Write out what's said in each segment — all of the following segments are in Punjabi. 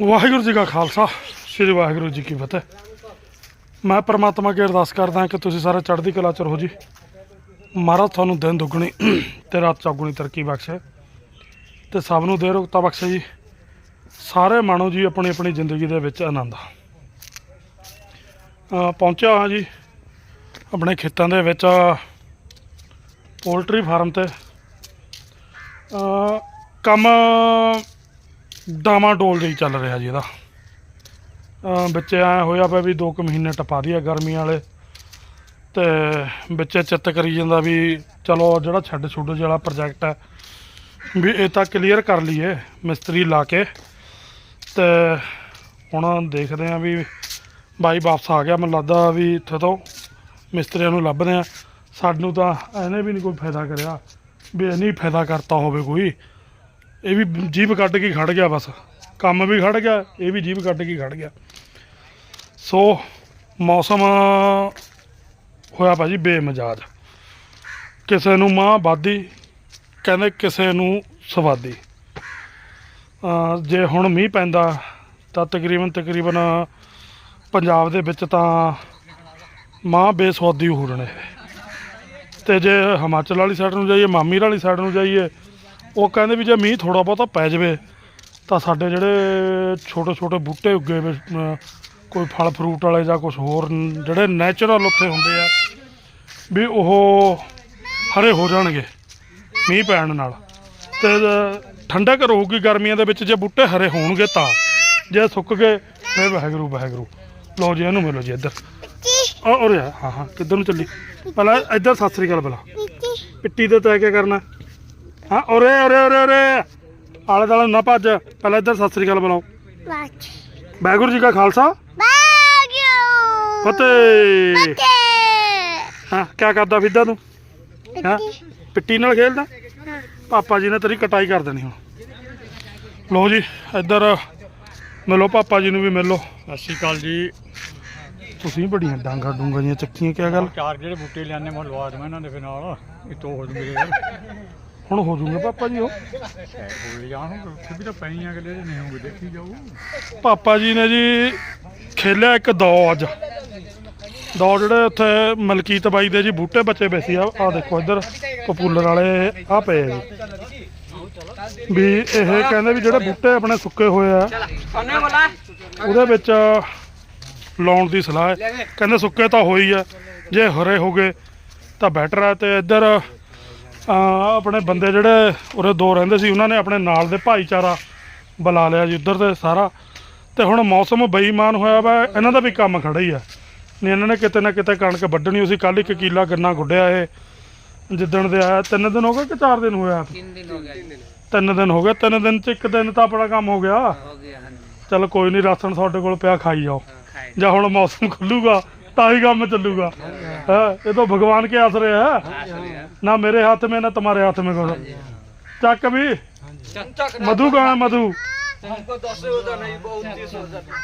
ਵਾਹਿਗੁਰੂ ਜੀ ਕਾ ਖਾਲਸਾ, ਸ੍ਰੀ ਵਾਹਿਗੁਰੂ ਜੀ ਕੀ ਫਤਿਹ। ਮੈਂ ਪਰਮਾਤਮਾ ਅੱਗੇ ਅਰਦਾਸ ਕਰਦਾ ਕਿ ਤੁਸੀਂ ਸਾਰੇ ਚੜ੍ਹਦੀ ਕਲਾ ਚ ਰਹੋ ਜੀ। ਮਹਾਰਾਜ ਤੁਹਾਨੂੰ ਦਿਨ ਦੁੱਗਣੀ ਤੇ ਰਾਤ ਚੌਗੁਣੀ ਤਰੱਕੀ ਬਖਸ਼ੇ। ਤੇ ਸਭ ਨੂੰ ਦੇ ਰੁਕਤਾ ਬਖਸ਼ੇ ਜੀ। ਸਾਰੇ ਮਾਣੋ ਜੀ ਆਪਣੀ ਆਪਣੀ ਜ਼ਿੰਦਗੀ ਦੇ ਵਿੱਚ ਆਨੰਦ ਆ। ਪਹੁੰਚਿਆ ਹਾਂ ਜੀ ਆਪਣੇ ਖੇਤਾਂ ਦੇ ਵਿੱਚ ਪੋਲਟਰੀ ਫਾਰਮ ਤੇ। ਕੰਮ ਡਾਵਾਂ ਡੋਲ ਜਿਹੀ ਚੱਲ ਰਿਹਾ ਜੀ ਇਹਦਾ। ਅਮ ਵਿੱਚ ਐ ਹੋਇਆ ਪਿਆ ਵੀ 2 ਕੁ ਮਹੀਨੇ ਟਪਾ ਦਈਏ ਗਰਮੀ ਵਾਲੇ। ਤੇ ਵਿੱਚ ਚਿੱਤ ਕਰੀ ਜਾਂਦਾ ਵੀ ਚਲੋ ਜਿਹੜਾ ਛੱਡ ਛੁੱਡ ਜਿਹੜਾ ਪ੍ਰੋਜੈਕਟ ਹੈ, ਵੀ ਇਹ ਤਾਂ ਕਲੀਅਰ ਕਰ ਲਈਏ, ਮਿਸਤਰੀ ਲਾ ਕੇ। ਤੇ ਹੁਣ ਦੇਖਦੇ ਆ ਵੀ ਬਾਈ ਵਾਪਸ ਆ ਗਿਆ, ਮੈਨੂੰ ਲੱਗਦਾ ਵੀ ਇੱਥੇ ਤੋਂ ਮਿਸਤਰੀਆਂ ਨੂੰ ਲੱਭਦੇ ਆ ਸਾਨੂੰ ਤਾਂ ਇਹਨੇ ਵੀ ਨਹੀਂ ਕੋਈ ਫਾਇਦਾ ਕਰਿਆ, ਵੀ ਇਹ ਨਹੀਂ ਫਾਇਦਾ ਕਰਤਾ ਹੋਵੇ ਕੋਈ। ਇਹ ਵੀ ਜੀਭ ਕੱਢ ਕੇ ਖੜ ਗਿਆ ਬਸ। ਕੰਮ ਵੀ ਖੜ ਗਿਆ, ਇਹ ਵੀ ਜੀਭ ਕੱਢ ਕੇ ਖੜ ਗਿਆ। ਸੋ, ਮੌਸਮ ਹੋਇਆ ਭਾਜੀ ਬੇਮਜ਼ਾਜ। ਕਿਸੇ ਨੂੰ ਮਾਂ ਵਾਦੀ, ਕਹਿੰਦੇ ਕਿਸੇ ਨੂੰ ਸਵਾਦੀ। ਜੇ ਹੁਣ ਮੀਂਹ ਪੈਂਦਾ, ਤਾਂ ਤਕਰੀਬਨ ਤਕਰੀਬਨ ਪੰਜਾਬ ਦੇ ਵਿੱਚ ਤਾਂ ਮਾਂ ਬੇਸਵਾਦੀ ਹੋ ਰਹੇ ਤੇ ਜੇ ਹਿਮਾਚਲ ਵਾਲੀ ਸਾਈਡ ਨੂੰ ਜਾਈਏ, ਮਾਮੀਰ ਵਾਲੀ ਸਾਈਡ ਨੂੰ ਜਾਈਏ ਉਹ ਕਹਿੰਦੇ ਵੀ ਜੇ ਮੀਂਹ ਥੋੜਾ ਬਹੁਤਾ ਪੈ ਜਾਵੇ ਤਾਂ ਸਾਡੇ ਜਿਹੜੇ ਛੋਟੇ ਛੋਟੇ ਬੂਟੇ ਉੱਗੇ ਵੇ, ਅਮ, ਕੋਈ ਫਲ ਫਰੂਟ ਵਾਲੇ ਜਾਂ ਕੁਝ ਹੋਰ ਨ- ਜਿਹੜੇ ਨੈਚੁਰਲ ਉੱਥੇ ਹੁੰਦੇ ਆ ਵੀ ਉਹ ਹਰੇ ਹੋ ਜਾਣਗੇ ਮੀਂਹ ਪੈਣ ਨਾਲ। ਤੇ ਜ- ਠੰਡਕ ਰਹੂਗੀ ਗਰਮੀਆਂ ਦੇ ਵਿੱਚ ਜੇ ਬੂਟੇ ਹਰੇ ਹੋਣਗੇ ਤਾਂ। ਜੇ ਸੁੱਕ ਗਏ ਫਿਰ ਵਾਹਿਗੁਰੂ ਵਾਹਿਗੁਰੂ। ਲਓ ਜੀ ਇਹਨੂੰ ਮਿਲੋ ਜੀ ਇੱਧਰ। ਆ ਉਰੇ ਆ। ਹਾਂ ਹਾਂ ਕਿੱਧਰ ਨੂੰ ਚੱਲੀ? ਪਹਿਲਾਂ ਇੱਧਰ ਸਤਿ ਸ੍ਰੀ ਅਕਾਲ ਬਲਾ ਪਿੱਟੀ ਤੇ ਤੈ ਕੀ ਕਰਨਾ? ਹਾਂ ਉਰੇ ਉਰੇ ਉਰੇ ਉਰੇ। ਆਲੇ ਦਾਲੇ ਨੂੰ ਭੱਜ। ਪਹਿਲਾਂ ਇੱਧਰ ਸਤਿ ਸ੍ਰੀ ਅਕਾਲ ਬੁਲਾਓ। ਵਾਹਿਗੁਰੂ ਜੀ ਕਾ ਖਾਲਸਾ। ਫਤਿਹ। ਹਾਂ ਕੀ ਕਰਦਾ ਫਿਰਦਾ ਤੂੰ? ਹਾਂ ਪਿੱਟੀ ਨਾਲ ਖੇਲਦਾ? ਪਾਪਾ ਜੀ ਨੇ ਤੇਰੀ ਕਟਾਈ ਕਰ ਦੇਣੀ ਹੁਣ। ਲਓ ਜੀ ਇੱਧਰ ਮਿਲੋ ਪਾਪਾ ਜੀ ਨੂੰ ਵੀ ਮਿਲੋ। ਸਤਿ ਸ਼੍ਰੀ ਅਕਾਲ ਜੀ। ਤੁਸੀਂ ਬੜੀਆਂ ਡਾਂਗਾ ਡੂੰਗਾ ਦੀਆਂ ਚੱਕੀਆਂ ਕਿਆ ਗੱਲ? ਚਾਰ ਜਿਹੜੇ ਬੂਟੇ ਲਿਆਨੇ ਮੈਂ ਲਵਾ ਦਵਾਂ ਇਹਨਾਂ ਦੇ ਫਿਰ ਨਾਲ ਇਹ ਤੋਂ ਹੋ ਜੂਗੇ ਯਾਰ ਹੁਣ ਹੋ ਜੂਗੇ ਪਾਪਾ ਜੀ ਉਹ। ਬੋਲ ਜਾਣ ਉੱਥੇ ਵੀ ਤਾਂ ਪੈਣੀਆਂ ਅਗਲੇ ਦੇ ਨਹੀਂ ਹੋਗੇ ਦੇਖੀ ਜਾਊ ਪਾਪਾ ਜੀ ਨੇ ਜੀ ਖੇਲਿਆ ਇੱਕ ਦੌ ਅੱਜ। ਦੌ ਜਿਹੜੇ ਉੱਥੇ ਮਲਕੀਤ ਬਾਈ ਦੇ ਜੀ ਬੂਟੇ ਬੱਚੇ ਬੈਸੀ ਆ ਆਹ ਦੇਖੋ ਇੱਧਰ ਪਪੂਲਰ ਵਾਲੇ ਆ ਪਏ ਆ ਜੀ। ਵੀ ਇਹ ਕਹਿੰਦੇ ਵੀ ਜਿਹੜੇ ਬੂਟੇ ਆਪਣੇ ਸੁੱਕੇ ਹੋਏ ਆ, ਉਹਦੇ ਵਿੱਚ ਲਾਉਣ ਦੀ ਸਲਾਹ ਹੈ। ਕਹਿੰਦੇ ਸੁੱਕੇ ਤਾਂ ਹੋਈ ਆ, ਜੇ ਹਰੇ ਹੋ ਗਏ ਤਾਂ ਬੈਟਰ ਹੈ ਤੇ ਇੱਧਰ ਆਪਣੇ ਬੰਦੇ ਜਿਹੜੇ ਉਰੇ ਦੋ ਰਹਿੰਦੇ ਸੀ ਉਹਨਾਂ ਨੇ ਆਪਣੇ ਨਾਲ ਦੇ ਭਾਈਚਾਰਾ ਬੁਲਾ ਲਿਆ ਜੀ ਉਧਰ ਤੇ ਸਾਰਾ। ਤੇ ਹੁਣ ਮੌਸਮ ਬੇਈਮਾਨ ਹੋਇਆ ਵਾ ਇਹਨਾਂ ਦਾ ਵੀ ਕੰਮ ਖੜਾ ਹੀ ਆ। ਨਹੀਂ ਇਹਨਾਂ ਨੇ ਕਿਤੇ ਨਾ ਕਿਤੇ ਕਣਕ ਵੱਢਣੀ ਸੀ ਕੱਲ ਇੱਕ ਕਿਲਾ ਗੰਨਾ ਗੁੱਡਿਆ ਇਹ ਜਿੱਦਣ ਦੇ ਆਇਆ। ਤਿੰਨ ਦਿਨ ਹੋ ਗਏ ਕਿ ਚਾਰ ਦਿਨ ਹੋਇਆ? ਤਿੰਨ ਦਿਨ ਹੋ ਗਏ। ਤਿੰਨ ਦਿਨ ਹੋ ਗਏ ਤਿੰਨ ਦਿਨ ਚ ਇੱਕ ਦਿਨ ਤਾਂ ਆਪਣਾ ਕੰਮ ਹੋ ਗਿਆ। ਚੱਲ ਕੋਈ ਨਹੀਂ ਰਾਸ਼ਨ ਤੁਹਾਡੇ ਕੋਲ ਪਿਆ ਖਾਈ ਜਾਓ। ਜਾਂ ਹੁਣ ਮੌਸਮ ਖੁੱਲੂਗਾ ਤਾਂ ਹੀ ਕੰਮ ਚੱਲੂਗਾ। ਹੈ ਇਹ ਤਾਂ ਭਗਵਾਨ ਕੇ ਆਸਰੇ ਹੈ हाँ, सर यार। ना मेरे हाथ में ना तुम्हारे हाथ में करो चक भी मधु कहाँ है मधु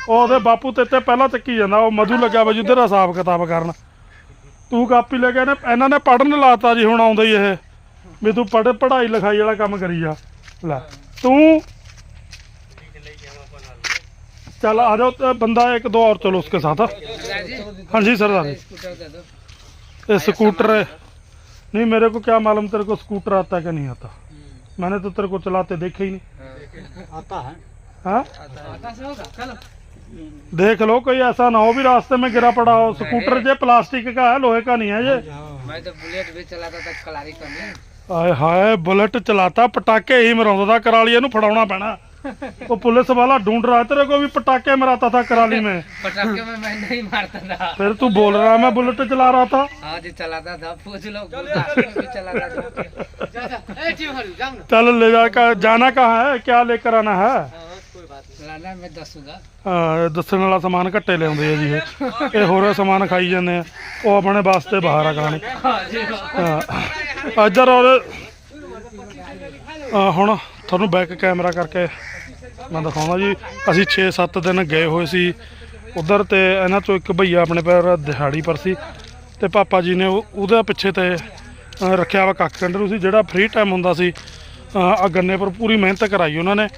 ਉਹਦੇ ਬਾਪੂ ਤੇ ਤੇ ਪਹਿਲਾਂ ਚੱਕੀ ਜਾਂਦਾ ਉਹ ਮਧੂ ਲੱਗਿਆ ਵਾ ਜਿੱਧਰ ਹਿਸਾਬ ਕਿਤਾਬ ਕਰਨ ਤੂੰ ਕਾਪੀ ਲੈ ਕੇ ਇਹਨੇ ਇਹਨਾਂ ਨੇ ਪੜਨ ਲਾਤਾ ਜੀ ਹੁਣ ਆਉਂਦਾ ਹੀ ਇਹ ਵੀ ਤੂੰ ਪੜ ਪੜ੍ਹਾਈ ਲਿਖਾਈ ਵਾਲਾ ਕੰਮ ਕਰੀ ਜਾ ਲੈ ਤੂੰ चल आ जाओ तो बंदा एक दो और चलो उसके साथ जी हाँ जी सरदार जी स्कूटर दे दो ये स्कूटर है नहीं मेरे को क्या मालूम तेरे को स्कूटर आता है कि नहीं आता मैंने तो तेरे को चलाते देखे ही नहीं आता है हाँ आता से होगा चलो देख लो कोई ऐसा ना हो भी रास्ते में गिरा पड़ा हो स्कूटर ये प्लास्टिक का है लोहे का नहीं है ये मैं तो बुलेट भी चलाता था कलारी करने ਹਾਏ ਹਾਏ ਬੁਲਟ ਚਲਾਤਾ ਪਟਾਕੇ ਹੀ ਮਰਾਉਂਦਾ था कराली ਨੂੰ ਫੜਾਉਣਾ ਪੈਣਾ ਉਹ ਪੁਲਿਸ ਵਾਲਾ ढूंढ रहा है तेरे को भी पटाखे मराता था कराली में पटाखे में मैं नहीं मारता था फिर तू बोल रहा है मैं बुलेट चला रहा था हाँ जी चलाता था पूछ लो गुरदासपुर में भी चलाता था चल ले जा जाना कहाँ है क्या लेकर आना है चलाना मैं दसूंगा ਹਾਂ, ਦੱਸਣ ਵਾਲਾ ਸਮਾਨ ਘੱਟੇ ਲਿਆਉਂਦੇ ਆ ਜੀ ਇਹ ਇਹ ਹੋਰ ਸਮਾਨ ਖਾਈ ਜਾਂਦੇ ਆ ਉਹ ਆਪਣੇ ਵਾਸਤੇ ਬਾਹਰ ਆ ਕਹਾਣੀ हाँ जी ਹਾਂ ਇੱਧਰ ਔਰ ਅਹ ਹੁਣ ਤੁਹਾਨੂੰ ਬੈਕ ਕੈਮਰਾ ਕਰਕੇ ਮੈਂ ਦਿਖਾਉਣਾ ਜੀ। ਅਸੀਂ 6-7 ਦਿਨ ਗਏ ਹੋਏ ਸੀ। ਉਧਰ ਤੇ ਇਹਨਾਂ ਚੋਂ ਇੱਕ ਭਈਆ ਆਪਣੇ ਪੈਰ ਦਿਹਾੜੀ ਪਰ ਸੀ ਤੇ ਪਾਪਾ ਜੀ ਨੇ ਉਹਦੇ ਪਿੱਛੇ ਤੇ ਰੱਖਿਆ ਵਾ ਕੱਖ ਕੰਡਰੂ ਸੀ ਜਿਹੜਾ ਫ੍ਰੀ ਟਾਈਮ ਹੁੰਦਾ ਸੀ ਆ ਗੰਨੇ ਪਰ ਪੂਰੀ ਮਿਹਨਤ ਕਰਾਈ ਉਹਨਾਂ ਨੇ।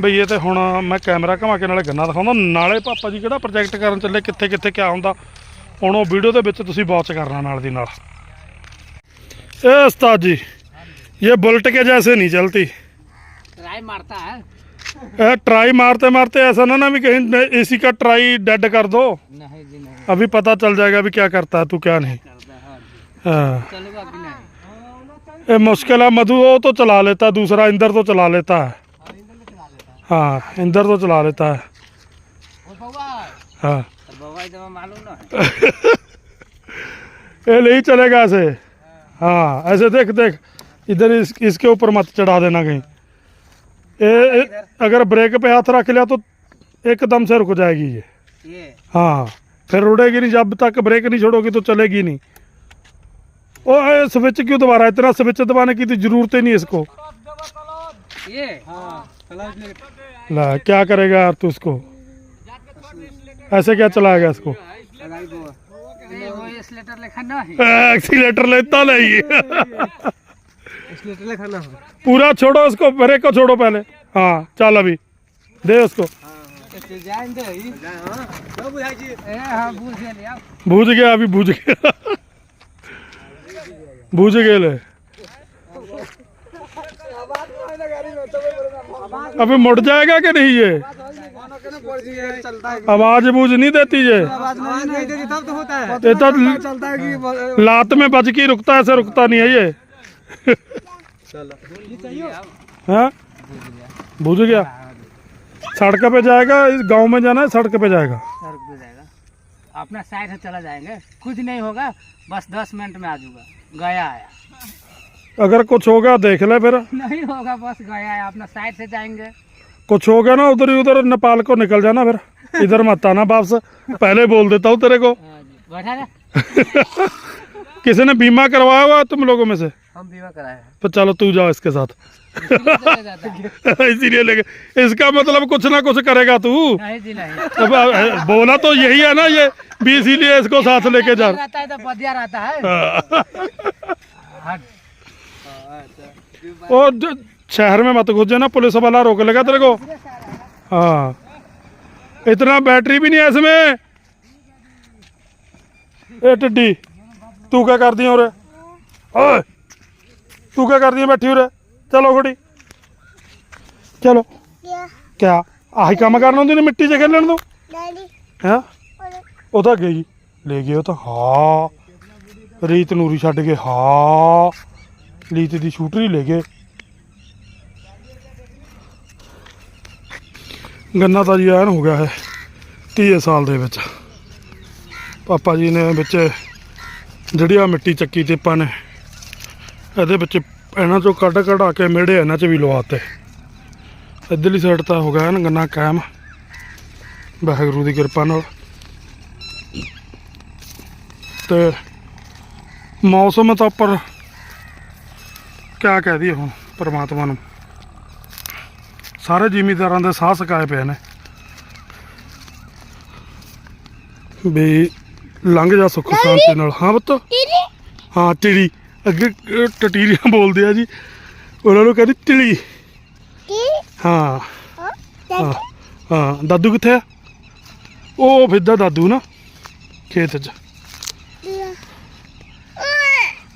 ਬਈ ਇਹ ਤੇ ਹੁਣ ਮੈਂ ਕੈਮਰਾ ਘਮਾ ਕੇ ਨਾਲੇ ਗੰਨਾ ਦਿਖਾਉਂਦਾ। ਨਾਲੇ ਪਾਪਾ ਜੀ ਕਿਹੜਾ ਪ੍ਰੋਜੈਕਟ ਕਰਨ ਚੱਲੇ, ਕਿੱਥੇ ਕਿੱਥੇ ਕਿਆ ਹੁੰਦਾ। ਹੁਣ ਉਹ ਵੀਡੀਓ ਦੇ ਵਿੱਚ ਤੁਸੀਂ ਵਾਚ ਕਰਨਾ ਨਾਲ ਦੀ ਨਾਲ। ਇਹ ਉਸਤਾਦ ਜੀ, ਇਹ ਬੁਲਟ ਕੇ ਜੈਸੇ ਨਹੀਂ ਚਲਤੀ ट्राई मारता है। ये ट्राई मारते मारते ऐसा ना ना भी कहीं एसी का ट्राई डेड कर दो। नहीं जी नहीं। अभी पता चल जाएगा भी क्या करता है तू क्या नहीं। हाँ। हाँ ये मुश्किल है मधु वो तो चला लेता है दूसरा इंदर तो चला लेता है। हाँ इंदर तो चला लेता है। बाबा हाँ। तो मालूम ना है। ये नहीं चलेगा ऐसे। हाँ ऐसे देख देख। इधर इस, इसके ऊपर मत चढ़ा देना कहीं। ये, ये अगर ब्रेक पे हाथ रख लिया तो एकदम से रुक जाएगी ये। ये? हाँ फिर उड़ेगी नहीं जब तक ब्रेक नहीं छोड़ोगी तो चलेगी नहीं। ओ स्विच क्यों दबा रहा है? इतना स्विच दबाने की तो ज़रूरत ही नहीं इसको। ये? हाँ ला क्या करेगा यार तू इसको? ऐसे क्या चलाएगा इसको? एक्सीलेटर लेता नहीं। पूरा छोड़ो उसको ब्रेक को छोड़ो पहले। हाँ चल अभी। दे उसको। हाँ, हाँ। तो भूज गया अभी भूज गया। भूज गए अभी मुड़ जाएगा कि नहीं ये? आवाज़ बूझ नहीं देती ये। लात में बच के रुकता ऐसे रुकता नहीं है ये। हाँ? बूझ गया। सड़क पे जाएगा इस गाँव में जाना है सड़क पे जाएगा। सड़क पे जाएगा। अपना साइड से चला जाएँगे। कुछ नहीं होगा बस दस मिनट में आ जाऊँगा। गया आया अगर कुछ होगा देख ले फिर। नहीं होगा बस गया आया अपना साइड से जाएँगे। कुछ हो गया ना उधर ही उधर नेपाल को निकल जाना फिर। इधर मत आना वापस। पहले बोल देता हूँ तेरे को। हाँ बैठा किसी ने बीमा करवाया हुआ तुम लोगों में से? हम बीमा कराए हैं। तो चलो तू जाओ इसके साथ। इसीलिए है लेके इसका मतलब कुछ ना कुछ करेगा तू। नहीं जी नहीं। अब बोला तो यही है ना ये भी इसीलिए इसको साथ लेके जा रहता है तो बदिया रहता है। हाँ। और शहर में मत घुस जाना पुलिस वाला रोक लेगा तेरे को। हाँ। इतना बैटरी भी नहीं है इसमें। ए टिड्डी तू क्या कर दी और ओए! ਤੂੰ ਕੀ ਕਰਦੀ ਐ ਬੈਠੀ ਉਰੇ? ਚਲੋ ਖੜੀ। ਚਲੋ। ਕਿਆ? ਆਹੀ ਕੰਮ ਕਰਨ ਹੁੰਦੀ ਨੇ ਮਿੱਟੀ 'ਚ ਖੇਲਣ ਨੂੰ? ਡੈਡੀ। ਹੈ? ਉਹ ਤਾਂ ਗਈ ਲੈ ਗਏ ਉਹ ਤਾਂ ਹਾਂ। ਰੀਤ ਨੂਰੀ ਛੱਡ ਕੇ ਹਾਂ। ਰੀਤ ਦੀ ਸ਼ੂਟਰ ਲੈ ਗਏ। ਗੰਨਾ ਤਾਂ ਜੀ ਐਨ ਹੋ ਗਿਆ ਹੈ 30 ਸਾਲ ਦੇ ਵਿੱਚ। ਪਾਪਾ ਜੀ ਨੇ ਵਿੱਚ ਜਿਹੜੀ ਆ ਮਿੱਟੀ ਚੱਕੀ ਤੇ ਆਪਾਂ ਨੇ ਇਹਦੇ ਵਿੱਚ ਇਹਨਾਂ ਚੋਂ ਕੱਢ ਕਢਾ ਕੇ ਮੇੜੇ ਇਹਨਾਂ 'ਚ ਵੀ ਲਵਾਤੇ। ਇੱਧਰਲੀ ਸਾਈਡ ਤਾਂ ਹੋ ਗਿਆ ਐਨ ਗੰਨਾ ਕਾਇਮ। ਵਾਹਿਗੁਰੂ ਦੀ ਕਿਰਪਾ ਨਾਲ। ਤੇ ਮੌਸਮ ਤਾਂ ਉੱਪਰ ਕਿਆ ਕਹਿ ਦਈਏ ਹੁਣ ਪ੍ਰਮਾਤਮਾ ਨੂੰ। ਸਾਰੇ ਜ਼ਿਮੀਦਾਰਾਂ ਦੇ ਸਾਹ ਸਕਾਏ ਪਏ ਨੇ। ਵੀ ਲੰਘ ਜਾ ਸੁੱਖ ਸ਼ਾਂਤੀ ਨਾਲ। ਹਾਂ ਪੁੱਤ। ਹਾਂ ਟਿੜੀ ਅੱਗੇ ਟਟੀਰੀਆਂ ਬੋਲਦੇ ਆ ਜੀ। ਉਹਨਾਂ ਨੂੰ ਕਹਿੰਦੀ ਟਿਲੀ ਹਾਂ। ਹਾਂ ਹਾਂ ਦਾਦੂ ਕਿੱਥੇ ਆ? ਉਹ ਫਿਰਦਾ ਦਾਦੂ ਨਾ ਖੇਤ 'ਚ।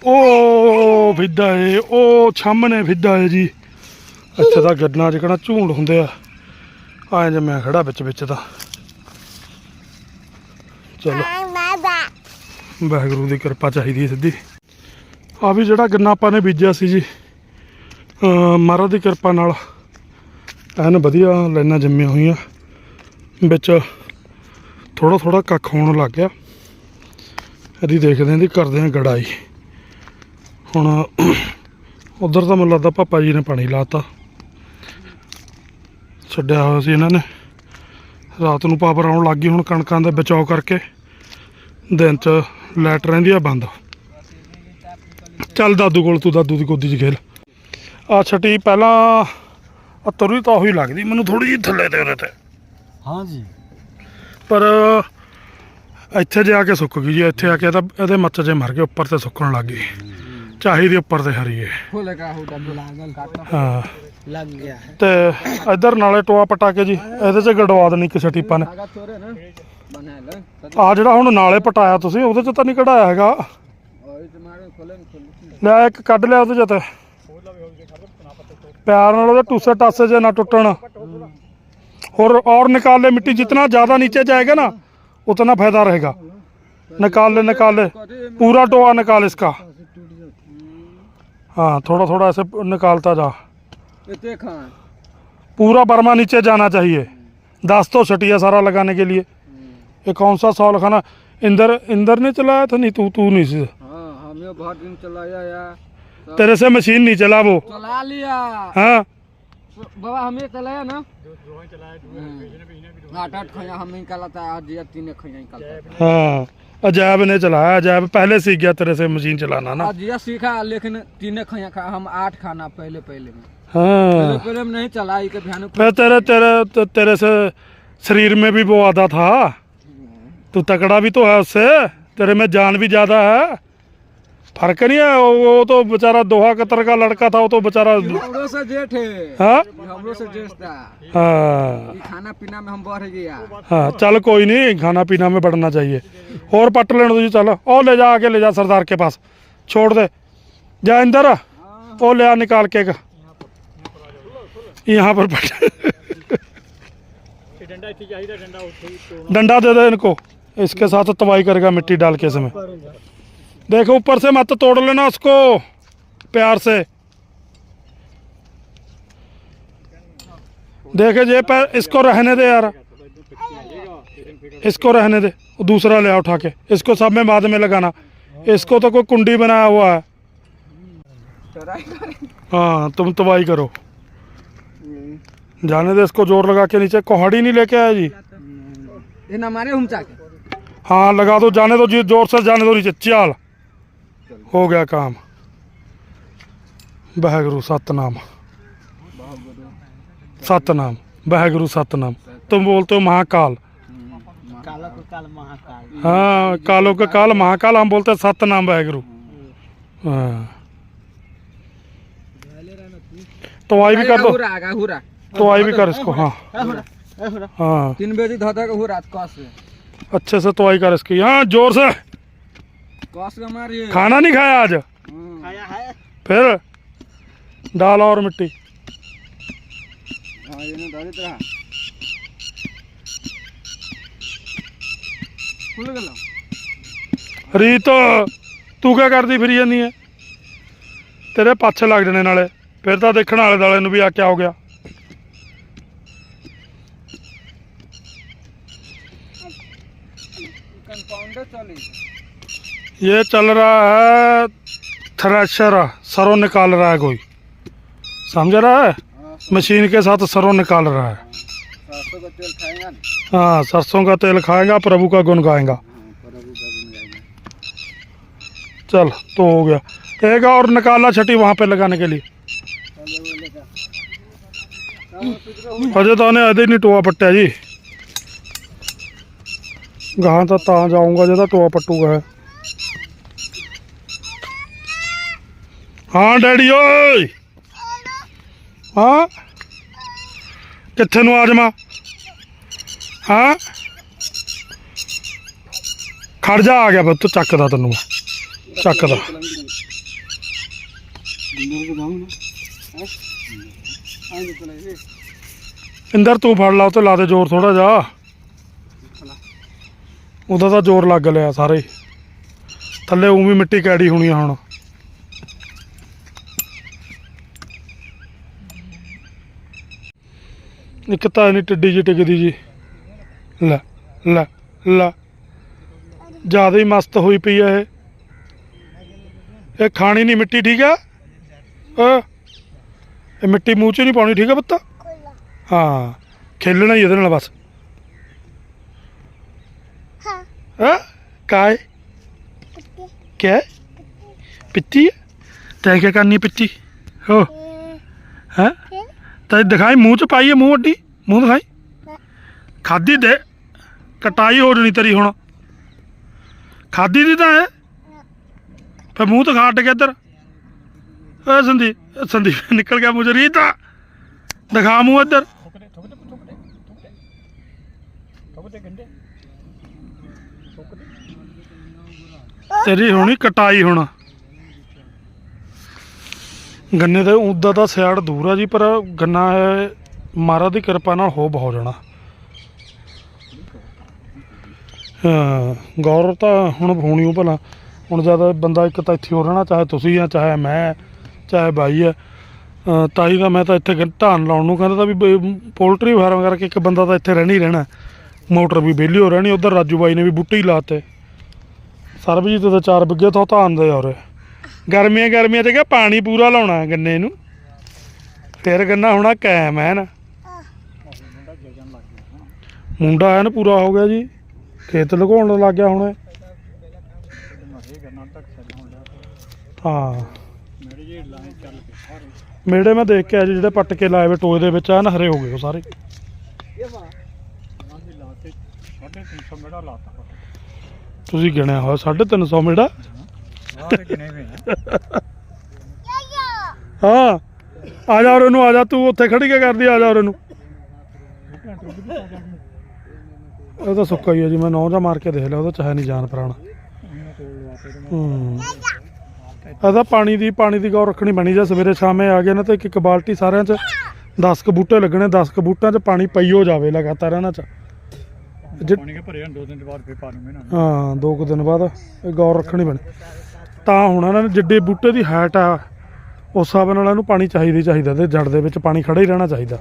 ਉਹ ਫਿੱਦਾ ਏ ਉਹ ਸਾਹਮਣੇ ਫਿੱਦਾ ਏ ਜੀ। ਇੱਥੇ ਤਾਂ ਗੱਡਾਂ ਜਿਕਣਾ ਝੂੰਡ ਹੁੰਦੇ ਆ। ਐਂ ਜੇ ਮੈਂ ਖੜਾ ਵਿੱਚ ਵਿੱਚ ਤਾਂ। ਚਲੋ। ਵਾਹਿਗੁਰੂ ਦੀ ਕਿਰਪਾ ਚਾਹੀਦੀ ਹੈ ਸਿੱਧੀ। ਆ ਵੀ ਜਿਹੜਾ ਗੰਨਾ ਆਪਾਂ ਨੇ ਬੀਜਿਆ ਸੀ ਜੀ ਮਹਾਰਾਜ ਦੀ ਕਿਰਪਾ ਨਾਲ, ਐਨ ਵਧੀਆ ਲਾਈਨਾਂ ਜੰਮੀਆਂ ਹੋਈਆਂ, ਵਿੱਚ ਥੋੜਾ ਥੋੜਾ ਕੱਖ ਹੋਣ ਲੱਗ ਗਿਆ। ਇਹਦੀ ਦੇਖਦੇ ਹਾਂ ਦੀ ਕਰਦੇ ਹਾਂ ਗੜਾਈ। ਹੁਣ ਉਧਰ ਤਾਂ ਮੈਨੂੰ ਲੱਗਦਾ ਪਾਪਾ ਜੀ ਨੇ ਪਾਣੀ ਲਾਤਾ ਛੱਡਿਆ ਹੋਇਆ ਸੀ ਇਹਨਾਂ ਨੇ। ਰਾਤ ਨੂੰ ਪਾਵਰ ਆਉਣ ਲੱਗ ਗਈ ਹੁਣ ਕਣਕਾਂ ਦੇ ਬਚਾਓ ਕਰਕੇ। ਦਿਨ ਚ ਲਾਈਟ ਰਹਿੰਦੀ ਆ ਬੰਦ। ਚੱਲ ਦਾਦੂ ਕੋਲ ਤੂੰ ਦਾਦੂ ਦੀ ਗੋਦੀ 'ਚ ਖੇਲ। ਆ ਛਟੀ ਪਹਿਲਾਂ ਆ ਤਰੂ ਤਾਂ ਉਹੀ ਲੱਗਦੀ ਮੈਨੂੰ ਥੋੜੀ ਜਿਹੀ ਥੱਲੇ ਤੇ ਉਹਦੇ ਤੇ। ਹਾਂ ਜੀ ਪਰ ਇੱਥੇ ਜੇ ਕੇ ਸੁੱਕ ਗਈ ਜੀ ਇੱਥੇ ਆ ਕੇ ਤਾਂ ਇਹਦੇ ਮੱਚ ਜੇ ਮਰ ਗਏ ਉੱਪਰ ਤੇ ਸੁੱਕਣ ਲੱਗ ਗਈ। ਚਾਹੀਦੀ ਉੱਪਰ ਤੇ ਹਰੀਏ ਹਾਂ। ਤੇ ਇਧਰ ਨਾਲੇ ਟੋਆ ਪਟਾ ਕੇ ਜੀ ਇਹਦੇ 'ਚ ਗੜਵਾ ਦੇਣੀ ਕਿਸੇ ਟੀਪਾਂ ਨੇ। ਆ ਜਿਹੜਾ ਹੁਣ ਨਾਲੇ ਪਟਾਇਆ ਤੁਸੀਂ ਉਹਦੇ 'ਚ ਤਾਂ ਨਹੀਂ ਕਢਾਇਆ ਹੈਗਾ। और इस मारे खोले खोले ਲੈ ਇੱਕ ਕੱਢ ਲਿਆ ਉਹਦੇ 'ਚ ਤੇ ਪਿਆਰ ਨਾਲ ਉਹਦੇ ਟੂਸੇ ਟਾਸੇ ਜੇ ਨਾ ਟੁੱਟਣ और और निकाल ले मिट्टी जितना ज्यादा नीचे जाएगा ना उतना फायदा रहेगा निकाल ले निकाल ले पूरा टोआ निकाल इसका हाँ थोड़ा थोड़ा ऐसे निकालता जा इतने खान पूरा बर्मा नीचे जाना चाहिए दस तो छटिया सारा लगाने के लिए ये कौन सा सॉल खाना इंदर इंदर ने चलाया था नहीं तू तू नहीं से हाँ हमें बहुत दिन चलाया यार तेरे से मशीन नहीं चला वो चला लिया हाँ बाबा हमें चलाया ना आठ आठ खैया हम निकालता है आज या तीन खैया निकालता है हाँ अजैब ने चलाया अजैब पहले सीख गया तेरे से मशीन चलाना ना आज यह सीखा लेकिन तीन खैया खा हम आठ खाना पहले पहले में पहले हाँ पहले में नहीं चलाई के भयानक फिर तेरे तेरे ते- तेरे से शरीर में भी वो आता था तू तकड़ा भी तो है उससे तेरे में जान भी ज्यादा है फ़र्क नहीं है वो तो बेचारा दोहा कतर का लड़का था वो तो बेचारा से जेठ है। हाँ? हाँ। खाना पीना में हम बढ़ गया। हाँ चल कोई नहीं खाना पीना में बढ़ना चाहिए। और पट लेने तुझे चलो। और ले जा आगे ले जा सरदार के पास। छोड़ दे। जा इंदर। हाँ। और ले आ निकाल के का यहाँ पर पट। डंडा दे दे इनको। इसके साथ तबाही करेगा मिट्टी डाल के इसमें देखो ऊपर से मत तोड़ लेना उसको प्यार से। देखे जे पैर इसको रहने दे यार। इसको रहने दे दूसरा ले उठा के इसको सब में बाद में लगाना। इसको तो कोई कुंडी बनाया हुआ है। हाँ तुम तबाही करो। जाने दे इसको ज़ोर लगा के नीचे। कोहड़ी नहीं लेके आया जी। ये ना मारे हम चाके हाँ लगा दो जाने दो जी ज़ोर से जाने दो नीचे। चाल। हो गया काम। वाहेगुरु सतनाम। सतनाम वाहेगुरु सतनाम। तुम बोलते हो महाकाल। काला को काल महाकाल हाँ कालों के काल महाकाल हम बोलते हैं सतनाम वाहेगुरु हाँ। तो आई भी कर दो। तो आई भी कर इसको हाँ। हाँ। तीन बजे धोता के अच्छे से तो आई कर इसकी। हाँ ज़ोर से। खाना नहीं खाया आज खाया है फिर डाल और मिट्टी हाँ ये ना धरे तरह खुल गया ਰੀਤ ਤੂੰ ਕੀ ਕਰਦੀ ਫਿਰੀ ਜਾਂਦੀ ਐ ਤੇਰੇ ਪਾਛੇ ਲੱਗ ਜਣੇ ਨਾਲੇ ਫਿਰ ਤਾਂ ਦੇਖਣ ਵਾਲੇ ਦਾਲੇ ਨੂੰ ਵੀ ਆ ਕਿਆ ਹੋ ਗਿਆ ये चल रहा है थ्रेशर, सरों निकाल रहा है कोई। समझ रहा है? मशीन के साथ सरों निकाल रहा है। हाँ सरसों का तेल खाएगा, प्रभु का गुण गाएगा। चल तो हो गया। एक और निकाला छठी वहाँ पे लगाने के लिए। अजय तो उन्हें अदे नहीं टोआ पट्टा जी। गाँव तो जाऊँगा जो टोआ पट्टूगा है। ਹਾਂ, ਡੈਡੀ, ਓਏ। ਹਾਂ। ਕਿੱਥੇ ਨੂੰ ਆ ਜਾਵਾਂ? ਹਾਂ। ਖੜ ਜਾ, ਆ ਗਿਆ ਪੁੱਤ, ਚੱਕਦਾ ਤੈਨੂੰ ਮੈਂ। ਚੱਕਦਾ। ਇੰਦਰ, ਤੂੰ ਫੜ ਲਾ ਤੇ ਲਾ ਦੇ ਜ਼ੋਰ ਥੋੜਾ ਜਾ ਉਹਦਾ ਤਾਂ ਜ਼ੋਰ ਲੱਗ ਲਿਆ ਸਾਰੇ। ਥੱਲੇ ਉਵੇਂ ਮਿੱਟੀ ਕੈੜੀ ਹੋਣੀ ਆ ਹੁਣ। ਇੱਕ ਤਾਂ ਨਹੀਂ ਟਿੱਡੀ ਜੀ ਟਿਕਦੀ ਜੀ। ਲੈ ਲੈ ਲੈ। ਜ਼ਿਆਦਾ ਹੀ ਮਸਤ ਹੋਈ ਪਈ ਆ ਇਹ। ਇਹ ਖਾਣੀ ਨਹੀਂ ਮਿੱਟੀ ਠੀਕ ਆ? ਇਹ ਮਿੱਟੀ ਮੂੰਹ 'ਚ ਨਹੀਂ ਪਾਉਣੀ ਠੀਕ ਆ ਬੱਤਾ ਹਾਂ ਖੇਲਣਾ ਹੀ ਇਹਦੇ ਨਾਲ ਬਸ। ਹਾਂ। ਕਾਏ? ਕਿਆ? ਪਿੱਤੀ। ਤੈ ਕੀ ਕਰਨੀ ਪਿੱਤੀ? ਹੋ। ਹੈ? ਤੈ ਦਿਖਾਈ, ਮੂੰਹ 'ਚ ਪਾਈਏ ਮੂੰਹ ਅੱਡੀ ਮੂੰਹ ਦਿਖਾਈ। ਖਾਦੀ ਦੇ ਕਟਾਈ ਹੋ ਜਣੀ ਤੇਰੀ ਹੁਣ। ਖਾਦੀ ਦੀ ਤਾਂ ਹੈ? ਫੇ ਮੂੰਹ ਦਿਖਾ ਅੱਡ ਕੇ ਇੱਧਰ। ਓ ਸੰਦੀਪ ਸੰਦੀਪ, ਨਿਕਲ ਗਿਆ ਮੁਝੇ ਰੀਤ। ਦਿਖਾ ਮੂੰਹ ਇੱਧਰ। ਤੇਰੀ ਹੋਣੀ ਕਟਾਈ ਹੋਣਾ। ਗੰਨੇ ਦੇ ਉਦਾਂ ਤਾਂ ਸਿਆੜ ਦੂਰ ਆ ਜੀ, ਪਰ ਗੰਨਾ ਮਹਾਰਾਜ ਦੀ ਕਿਰਪਾ ਨਾਲ ਹੋ ਬਹੁ ਜਾਣਾ। ਹਾਂ, ਗੌਰ ਤਾਂ ਹੁਣ ਹੋਣੀ ਓ ਭਲਾ। ਹੁਣ ਜਦ ਬੰਦਾ ਇੱਕ ਤਾਂ ਇੱਥੇ ਹੋ ਰਹਿਣਾ, ਚਾਹੇ ਤੁਸੀਂ ਆ, ਚਾਹੇ ਮੈਂ ਚਾਹੇ ਬਾਈ ਆ। ਤਾਈ ਦਾ ਮੈਂ ਤਾਂ ਇੱਥੇ ਗ- ਧਾਨ ਲਾਉਣ ਨੂੰ ਕਹਿੰਦਾ ਤਾਂ ਵੀ ਪੋਲਟਰੀ ਫਾਰਮ ਕਰਕੇ ਇੱਕ ਬੰਦਾ ਤਾਂ ਇੱਥੇ ਰਹਿਣਾ ਹੀ ਰਹਿਣਾ। ਮੋਟਰ ਵੀ ਵਿਹਲੀ ਹੋ ਰਹਿਣੀ, ਉਧਰ ਰਾਜੂ ਬਾਈ ਨੇ ਵੀ ਬੂਟੇ ਹੀ ਲਾਤੇ। ਸਰਬਜੀਤ ਦਾ ਚਾਰ ਬਿੱਗੇ ਤੋਂ ਧਾਨ ਦੇ ਹੋ ਔਰ। ਗਰਮੀਆਂ ਗਰਮੀਆਂ 'ਚ ਕਿ ਪਾਣੀ ਪੂਰਾ ਲਾਉਣਾ ਗੰਨੇ ਨੂੰ। ਫਿਰ ਗੰਨਾ ਹੋਣਾ ਕਾਇਮ ਹੈ ਨਾ। ਮੁੰਡਾ ਐਨ ਪੂਰਾ ਹੋ ਗਿਆ ਜੀ। ਖੇਤ ਲਗਾਉਣ ਲੱਗ ਗਿਆ ਹੁਣ। ਹਾਂ। ਮੇਰੇ ਮੇੜੇ ਮੈਂ ਦੇਖ ਕੇ ਆਇਆ ਜੀ, ਜਿਹੜੇ ਪੱਟ ਕੇ ਲਾਏ ਵੇ ਟੋਏ ਦੇ ਵਿੱਚ ਐਨ ਹਰੇ ਹੋ ਗਏ ਉਹ ਸਾਰੇ। ਤੁਸੀਂ ਗਿਣਿਆ ਹੋਇਆ 350 ਮੇੜਾ ਵਾਹ ਤੇ ਹਾਂ। ਆ ਜਾ ਉਰੇ ਨੂੰ ਆ ਜਾ। ਤੂੰ ਉੱਥੇ ਖੜੀ ਕੇ ਕਰਦੀ ਆ? ਜਾ ਉਰੇ ਨੂੰ। ਇਹ ਤਾਂ ਸੁੱਕਾ ਹੀ ਹੈ ਜੀ। ਮੈਂ ਨੌ ਜਾ ਮਾਰ ਕੇ ਦੇਖ ਲਿਆ। ਉਹਦਾ ਚਾਹੇ ਨਹੀਂ ਜਾਨ ਪ੍ਰਾਣ। ਹੂੰ। ਇਹਦਾ ਪਾਣੀ ਦੀ ਪਾਣੀ ਦੀ ਗੌਰ ਰੱਖਣੀ ਬਣੀ ਜੇ। ਸਵੇਰੇ ਸ਼ਾਮੇ ਆ ਗਏ ਨਾ ਤੇ ਇੱਕ ਇੱਕ ਬਾਲਟੀ ਸਾਰਿਆਂ 'ਚ 10 ਕ ਬੂਟੇ ਲੱਗਣੇ। 10 ਕ ਬੂਟਿਆਂ 'ਚ ਪਾਣੀ ਪਈਓ ਜਾਵੇ ਲਗਾਤਾਰ ਇਹਨਾਂ 'ਚ। ਪਾਣੀ ਕੇ ਭਰੇ ਦੋ ਦਿਨ ਦੇ ਬਾਅਦ ਫੇਰ ਪਾ ਨਾ। ਹਾਂ ਦੋ ਕੁ ਦਿਨ ਬਾਅਦ ਇਹ ਗੌਰ ਰੱਖਣੀ ਬਣੀ। ਤਾਂ ਹੁਣ ਇਹਨਾਂ ਨੇ ਜਿੱਡੇ ਬੂਟੇ ਦੀ ਹਾਈਟ ਆ ਉਸ ਹਿਸਾਬ ਨਾਲ ਇਹਨੂੰ ਪਾਣੀ ਚਾਹੀਦਾ ਹੀ ਚਾਹੀਦਾ ਤੇ ਜੜ ਦੇ ਵਿੱਚ ਪਾਣੀ ਖੜਾ ਹੀ ਰਹਿਣਾ ਚਾਹੀਦਾ।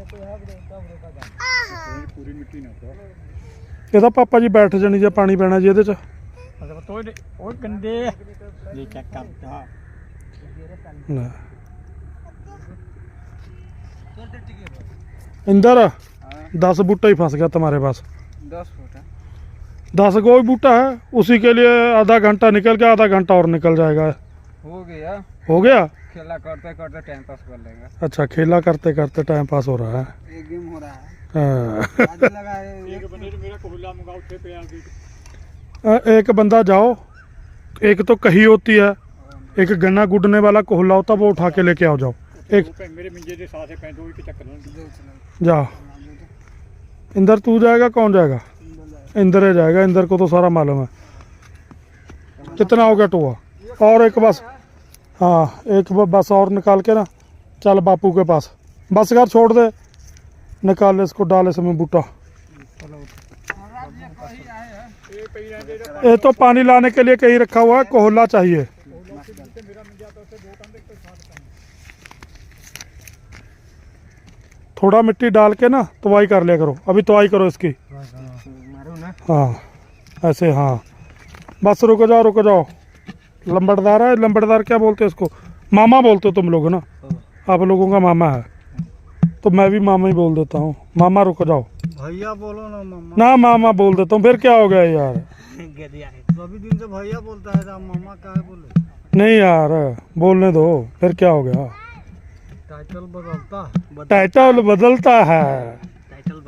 ਇਹਦਾ ਪਾਪਾ ਜੀ ਬੈਠ ਜਾਣੀ ਜੇ ਪਾਣੀ ਪੈਣਾ ਜੀ ਇਹਦੇ ਚ। ਇੰਦਰ 10 ਬੂਟਾ ਹੀ ਫਸ ਗਿਆ ਤੁਹਾਰੇ ਪਾਸ। 10 ਫੁੱਟ। दस गोई बूटा है उसी के लिए आधा घंटा निकल गया आधा घंटा और निकल जाएगा। हो गया। हो गया? खेला करते करते टाइम पास कर लेगा। अच्छा खेला करते करते टाइम पास हो रहा है। एक गेम हो रहा है। हाँ। एक बंदा जाओ। एक तो कही होती है। एक गन्ना गुडने वाला कोहला होता वो उठा के लेके आओ जाओ। एक जाओ। इंदर तू जाएगा कौन जाएगा? इंदर ही जाएगा, इंदर को तो सारा मालूम है। कितना हो गया टोआ? और एक बस हाँ एक बस और निकाल के ना, चल बापू के पास। बस घर छोड़ दे, निकाल इसको, डाल इसमें बूटा। ये तो पानी लाने के लिए कहीं रखा हुआ है, कोहला चाहिए। थोड़ा मिट्टी डाल के ना तवाई कर लिया करो। अभी तवाई करो इसकी। हाँ ऐसे हाँ। बस रुको जाओ रुको जाओ। लंबड़दार है लंबड़दार क्या बोलते हैं इसको? मामा बोलते हो तुम लोग ना? आप लोगों का मामा है। तो मैं भी मामा ही बोल देता हूँ। मामा रुको जाओ। भैया बोलो ना मामा। ना मामा बोल देता हूँ फिर क्या हो गया यार? सभी दिन से भैया बोलता है मामा का है बोले? नहीं यार बोलने दो फिर क्या हो गया? टाइटल बदलता टाइटल बदलता है।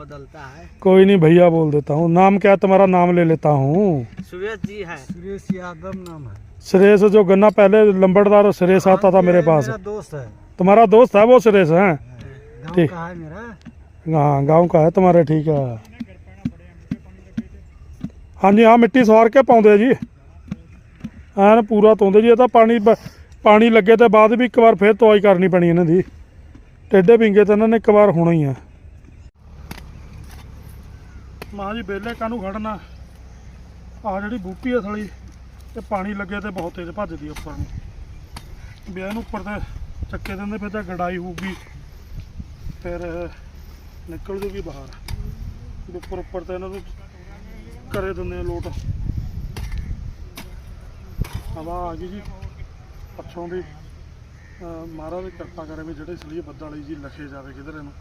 बदलता है कोई नहीं भैया बोल देता हूँ नाम क्या है तुम्हारा नाम ले लेता हूँ सुरेश जी है सुरेश यादव नाम है सुरेश जो गन्ना पहले लंबड़दार सुरेश आता था मेरे पास मेरा दोस्त है तुम्हारा दोस्त है वो सुरेश है गांव ठीक। का है मेरा हाँ गांव का है तुम्हारे ठीक है हाँ जी हाँ ਮਿੱਟੀ ਸਵਾਰ ਕੇ ਪਾਉਂਦੇ ਆ ਜੀ ਐਨ ਪੂਰਾ ਧੋਂਦੇ ਜੀ ਇਹ ਤਾਂ ਪਾਣੀ ਬ- ਪਾਣੀ ਲੱਗੇ ਤੇ ਬਾਅਦ ਵੀ ਇੱਕ ਵਾਰ ਫੇਰ ਤਵਾਈ ਕਰਨੀ ਪੈਣੀ ਇਹਨਾਂ ਦੀ ਟੇਡੇ ਪਿੰਗੇ ਤਾਂ ਇਹਨਾਂ ਨੇ ਇੱਕ ਵਾਰ ਹੋਣਾ ਹੀ ਆ ਮਾਂ ਜੀ ਬੇਲੇ ਕਾਨੂੰ ਖੜਨਾ? ਆ ਜਿਹੜੀ ਬੂਟੀ ਆ ਥਲੀ ਤੇ ਪਾਣੀ ਲੱਗੇ ਤੇ ਬਹੁਤ ਤੇਜ਼ ਭੱਜਦੀ ਆ ਉੱਪਰ ਨੂੰ। ਵਿਆਹ ਨੂੰ ਉੱਪਰ ਤੇ ਚੱਕੇ ਦਿੰਦੇ, ਫਿਰ ਤਾਂ ਗੜਾਈ ਹੋਊਗੀ। ਫਿਰ ਨਿਕਲ ਜੂਗੀ ਬਾਹਰ ਉੱਪਰ ਉੱਪਰ ਤੇ ਇਹਨਾਂ ਨੂੰ ਕਰੇ ਦਿੰਦੇ ਆ ਲੋਟ। ਹਵਾ ਆ ਗਈ ਜੀ। ਪੱਛੋਂ ਦੀ ਮਹਾਰਾਜ ਦੀ ਕਿਰਪਾ ਕਰੇ ਵੀ ਜਿਹੜੇ ਸਲੀਏ ਬੱਦਲ ਵਾਲੀ ਜੀ, ਲਖੇ ਜਾਵੇ ਕਿਧਰੇ ਨੂੰ।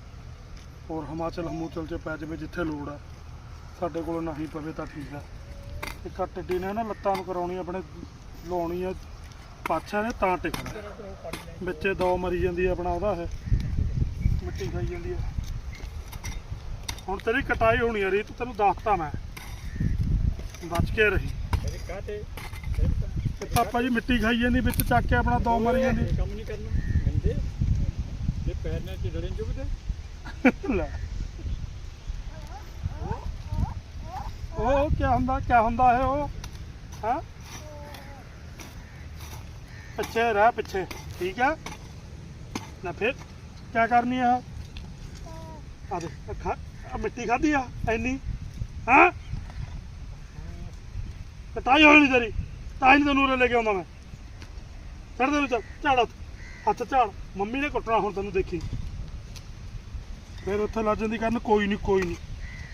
ਔਰ ਹਿਮਾਚਲ, ਹਮੂਚਲ ਚ ਪੈ ਜਾਵੇ ਜਿੱਥੇ ਲੋੜ ਆ। ਸਾਡੇ ਕੋਲ ਨਹੀਂ ਪਵੇ ਤਾਂ ਠੀਕ ਆ। ਇੱਕ ਆਹ ਟਿੱਡੀ ਨੇ ਨਾ ਲੱਤਾਂ ਨੂੰ ਕਰਾਉਣੀ ਆਪਣੇ ਲਾਉਣੀ ਆ। ਪਾਛਾ ਨੇ ਤਾਂ ਟਿਕਣਾ। ਵਿੱਚੇ ਦੋ ਮਰੀ ਜਾਂਦੀ ਆ ਆਪਣਾ ਉਹਦਾ ਇਹ। ਮਿੱਟੀ ਖਾਈ ਜਾਂਦੀ ਆ। ਹੁਣ ਤੇਰੀ ਕਟਾਈ ਹੋਣੀ ਆ ਰੀਤ ਤੈਨੂੰ ਦੱਸਤਾ ਮੈਂ। ਬਚ ਕੇ ਰਹੀ। ਤੇ ਪਾਪਾ ਜੀ ਮਿੱਟੀ ਖਾਈ ਜਾਂਦੀ ਵਿੱਚ ਚੱਕ ਕੇ ਆਪਣਾ ਦੋ ਮਰੀ ਜਾਂਦੀ। ਕੰਮ ਨਹੀਂ ਕਰਨਾ। ਪੈਰ ਨਾਲ ਚਿੜੜੇ ਚੁੱਕਦੇ। ਲੈ। ਉਹ ਕੀ ਹੁੰਦਾ ਕੀ ਹੁੰਦਾ ਹੈ ਉਹ? ਹਾਂ? ਪਿੱਛੇ ਰਹਿ, ਪਿੱਛੇ। ਠੀਕ ਹੈ? ਨਾ ਫਿਰ ਕੀ ਕਰਨੀ ਆ? ਆ ਦੇ ਆਹ ਖਾ ਮਿੱਟੀ ਖਾਧੀ ਆ, ਐਨੀ। ਹਾਂ? ਕਟਾਈ ਹੋਈ ਨਹੀਂ ਤੇਰੀ। ਤਾਂ ਹੀ ਨੀ ਤੈਨੂੰ ਉਰੇ ਲੈ ਕੇ ਆਉਂਦਾ ਮੈਂ। ਛੱਡ ਦੇ ਨੂੰ ਚੱਲ ਝਾੜ ਉੱਥੇ। ਹੱਥ ਝਾੜ। ਮੰਮੀ ਨੇ ਕੁੱਟਣਾ ਹੁਣ ਤੈਨੂੰ ਦੇਖੀ। ਫਿਰ ਉੱਥੇ ਲੱਜਣ ਦੀ ਕਰਨ, ਕੋਈ ਨਹੀਂ ਕੋਈ ਨਹੀਂ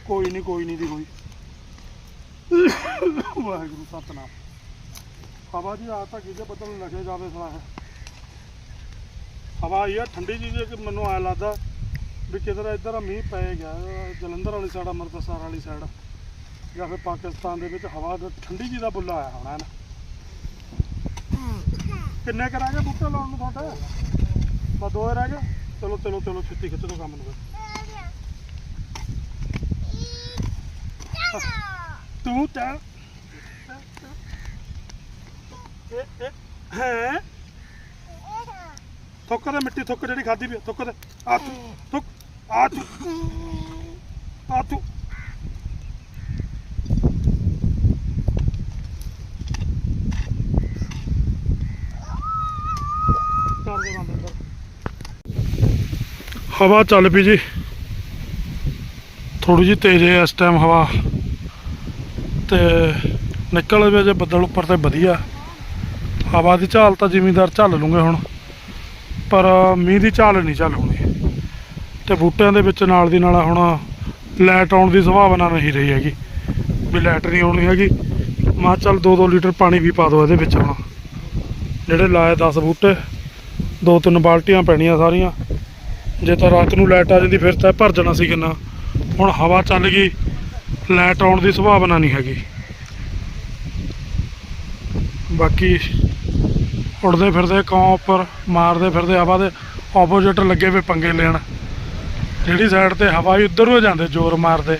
ਕੋਈ ਨਹੀਂ ਕੋਈ ਨਹੀਂ ਦੀ ਕੋਈ ਵਾਹਿਗੁਰੂ ਸਤਨਾਮ। ਹਵਾ ਜੀ ਆ ਤਾਂ ਕਿਤੇ ਬਦਲ ਲੱਗੇ ਜਾਵੇ ਸਲਾ ਹੈ ਹਵਾ ਆ ਠੰਡੀ ਜੀ ਕਿ ਮੈਨੂੰ ਐ ਲੱਗਦਾ ਵੀ ਕਿਧਰ ਇੱਧਰ ਮੀਂਹ ਪੈ ਗਿਆ ਜਲੰਧਰ ਵਾਲੀ ਸਾਈਡ ਅੰਮ੍ਰਿਤਸਰ ਵਾਲੀ ਸਾਈਡ ਜਾਂ ਫਿਰ ਪਾਕਿਸਤਾਨ ਦੇ ਵਿੱਚ ਹਵਾ ਦਾ ਠੰਡੀ ਜੀ ਦਾ ਬੁੱਲਾ ਆਇਆ ਹੋਣਾ ਨਾ ਕਿੰਨੇ ਕਰਾਂਗੇ ਬੂਟੇ ਲਾਉਣ ਨੂੰ ਤੁਹਾਡੇ? ਬਸ ਦੋ ਰਹਿ ਗਏ? ਚਲੋ ਚਲੋ ਚਲੋ ਛੇਤੀ ਖਿੱਚ ਦੋ ਕੰਮ ਨੂੰ। ਤੂੰ ਤਾਂ ਇਹ ਇਹ ਹੈ? ਥੁੱਕ ਦੇ ਮਿੱਟੀ ਥੁੱਕ ਜਿਹੜੀ ਖਾਦੀ ਵੀ ਥੁੱਕ ਦੇ। ਆ ਤੂੰ, ਥੁੱਕ, ਆ ਤੂੰ ਆ ਤੂੰ। ਹਵਾ ਚੱਲ ਪਈ ਜੀ। ਥੋੜੀ ਜਿਹੀ ਤੇਜ਼ ਹੈ ਇਸ ਟਾਈਮ ਹਵਾ। ਤੇ ਨਿਕਲ ਵੇ ਜੇ ਬੱਦਲ ਉੱਪਰ ਤੇ ਵਧੀਆ। ਹਵਾ ਦੀ ਝਾਲ ਤਾਂ ਜ਼ਿਮੀਂਦਾਰ ਝੱਲ ਲੂਗੇ ਹੁਣ, ਪਰ ਮੀਂਹ ਦੀ ਝਾਲ ਨਹੀਂ ਝੱਲ ਹੋਣੀ। ਤੇ ਬੂਟਿਆਂ ਦੇ ਵਿੱਚ ਨਾਲ ਦੀ ਨਾਲ ਹੁਣ ਲਾਈਟ ਆਉਣ ਦੀ ਸੰਭਾਵਨਾ ਨਹੀਂ ਰਹੀ ਹੈਗੀ। ਵੀ ਲਾਈਟ ਨਹੀਂ ਆਉਣੀ ਹੈਗੀ, ਮਾ ਚੱਲ 2-2 ਲੀਟਰ ਪਾਣੀ ਵੀ ਪਾ ਦਿਓ ਇਹਦੇ ਵਿੱਚ ਹੁਣ। ਜਿਹੜੇ ਲਾਏ 10 ਬੂਟੇ ਦੋ ਤਿੰਨ ਬਾਲਟੀਆਂ ਪੈਣੀਆਂ ਸਾਰੀਆਂ। ਜੇ ਤਾਂ ਰਾਤ ਨੂੰ ਲਾਈਟ ਆ ਜਾਂਦੀ, ਫਿਰ ਤਾਂ ਭਰ ਜਾਣਾ ਸੀ ਕਿੰਨਾ। ਹੁਣ ਹਵਾ ਚੱਲ ਗਈ, ਲਾਈਟ ਆਉਣ ਦੀ ਸੰਭਾਵਨਾ ਨਹੀਂ ਹੈਗੀ। ਬਾਕੀ ਉੜਦੇ ਫਿਰਦੇ, ਕਾਂ ਉੱਪਰ ਮਾਰਦੇ ਫਿਰਦੇ, ਹਵਾ ਦੇ ਆਪੋਜ਼ਿਟ ਲੱਗੇ ਵੇ ਪੰਗੇ ਲੈਣ। ਜਿਹੜੀ ਸਾਈਡ ਤੇ ਹਵਾ ਹੀ ਉੱਧਰ ਨੂੰ ਜਾਂਦੇ, ਜ਼ੋਰ ਮਾਰਦੇ।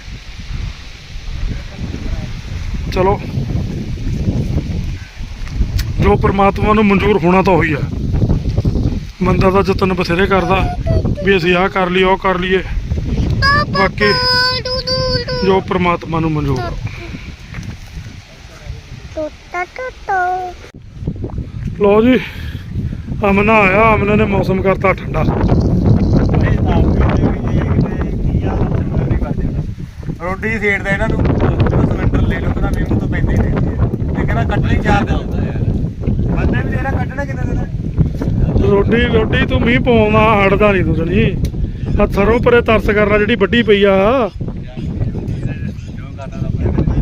ਚਲੋ। ਜੋ ਪ੍ਰਮਾਤਮਾ ਨੂੰ ਮਨਜ਼ੂਰ ਹੋਣਾ ਤਾਂ ਉਹੀ ਆ। ਬੰਦਾ ਦਾ ਯਤਨ ਬਥੇਰੇ ਕਰਦਾ, ਵੀ ਅਸੀਂ ਆਹ ਕਰ ਲਈ ਉਹ ਕਰ ਲਈਏ। ਬਾਕੀ ਜੋ ਪ੍ਰਮਾਤਮਾ ਨੂੰ ਮਨਜ਼ੂਰ ਆ। ਲਓ ਜੀ ਅਮਨਾ ਆਇਆ ਅਮਨ ਨੇ ਮੌਸਮ ਕਰਤਾ ਠੰਡਾ। ਰੋਟੀ ਸੇੜਦਾ ਇਹਨਾਂ ਨੂੰ। ਸਿਲੰਡਰ ਲੈ ਲਓ ਕਹਿੰਦਾ ਮੈਨੂੰ ਤਾਂ ਪੈਂਦੇ ਨੇ ਇਹ ਕਹਿੰਦਾ ਕੱਢਣੇ ਚਾਰ ਦਿਨ। ਬੰਦੇ ਵੀ ਜਿਹੜਾ ਕੱਢਣਾ ਕਿੰਨੇ ਦਿਨ ਰੋਟੀ ਰੋਟੀ ਤੂੰ ਮੀਂਹ ਪਾਉਣਾ ਹਟਦਾ ਨਹੀਂ ਤੂੰ ਜਣੀ। ਆ ਥਰੋਂ ਪਰੇ ਤਰਸ ਕਰਨਾ ਜਿਹੜੀ ਵੱਡੀ ਪਈ ਆ।